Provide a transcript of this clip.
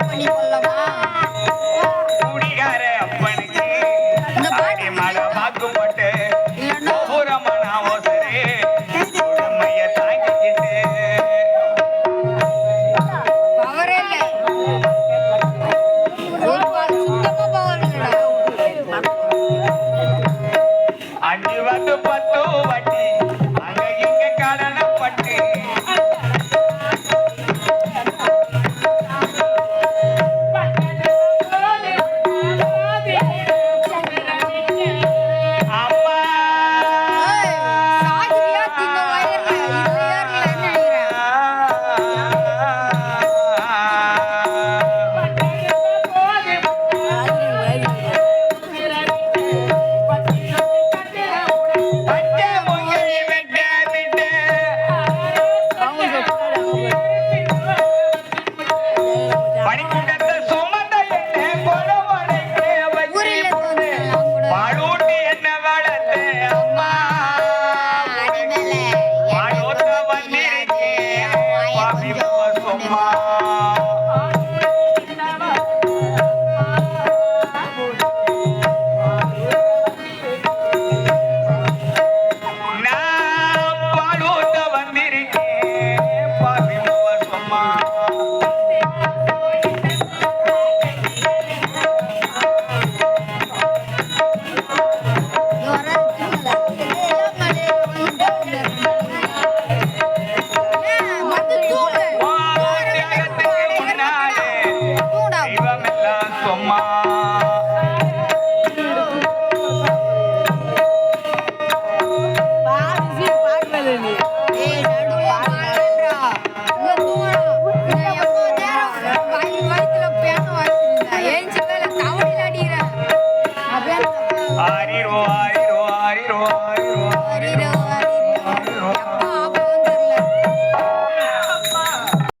பண்ணி கொள்ளவா குடிகார அப்பனுக்கு அஞ்சு வாக்கு 감사합니다.